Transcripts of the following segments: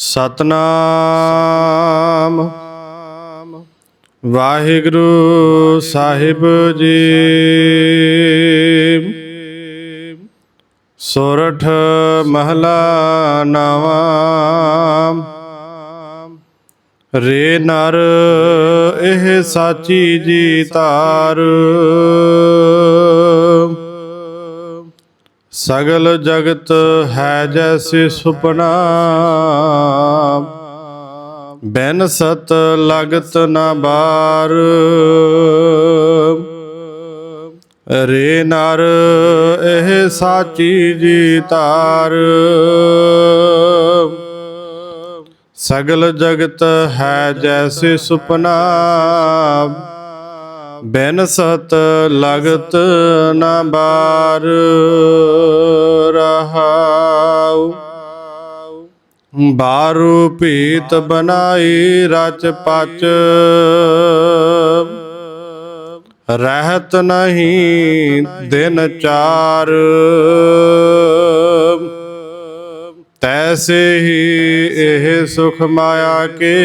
ਸਤਨਾਮ। ਵਾਹਿਗੁਰੂ ਸਾਹਿਬ ਜੀ। ਸੋਰਠ ਮਹਲਾ ਨਵਾਂ। ਰੇ ਨਰ ਇਹ ਸਾਚੀ ਜੀ ਤਾਰ। ਸਗਲ ਜਗਤ ਹੈ ਜੈਸੇ ਸੁਪਨਾ। ਬੈਨ ਸਤ ਲਗਤ ਨਾ ਬਾਰ। ਰੇ ਨਰ ਇਹ ਸਾਚੀ ਜੀ ਤਾਰ। ਸਗਲ ਜਗਤ ਹੈ ਜੈਸੇ ਸੁਪਨਾ। ਬੈਨ ਸਤ ਲਗਤ ਨਾ ਬਾਰ। ਬਾਰੂ ਭੀਤ ਬਨਾਈ ਰਚ ਪਚ। ਰਹਿਤ ਨਹੀਂ ਦਿਨ ਚਾਰ। ਤੈਸੇ ਹੀ ਇਹ ਸੁਖ ਮਾਇਆ ਕੇ।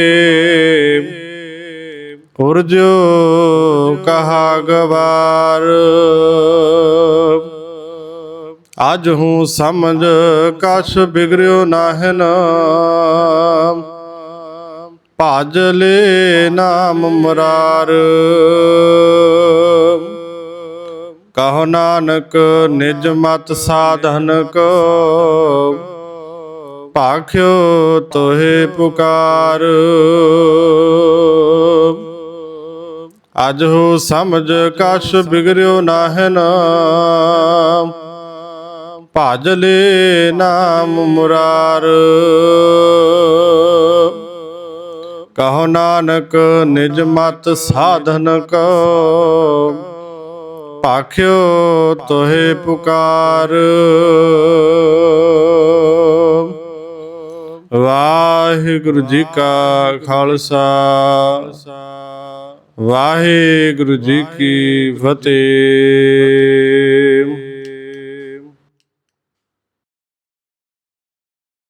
ਉਰਜੋ ਕਹਾ ਗਵਾਰ। ਅਜ ਹੂੰ ਸਮਝ ਕਛ ਬਿਗੜਿਓ ਨਾਹਿਨ ਭਜ ਲੈ ਨਾਮ ਮਰਾਰ। ਕਹੋ ਨਾਨਕ ਨਿਜ ਮਤ ਸਾਧਨ ਕੋ। ਭਾਖਿਓ ਤੋਹੇ ਪੁਕਾਰ। ਅਜ ਹੋ ਸਮਝ ਕਛ ਬਿਗੜਿਓ ਨਾਹਿਨ ਭਜ ਲੈ ਨਾਮ ਮੁਰਾਰ। ਕਹੋ ਨਾਨਕ ਨਿਜ ਮਤ ਸਾਧਨ ਕੋ। ਪਾਖਿਓ ਤੋਹੇ ਪੁਕਾਰ। ਵਾਹਿਗੁਰੂ ਜੀ ਕਾ ਖਾਲਸਾ। ਵਾਹਿਗੁਰੂ ਜੀ ਕੀ ਫਤਿਹ।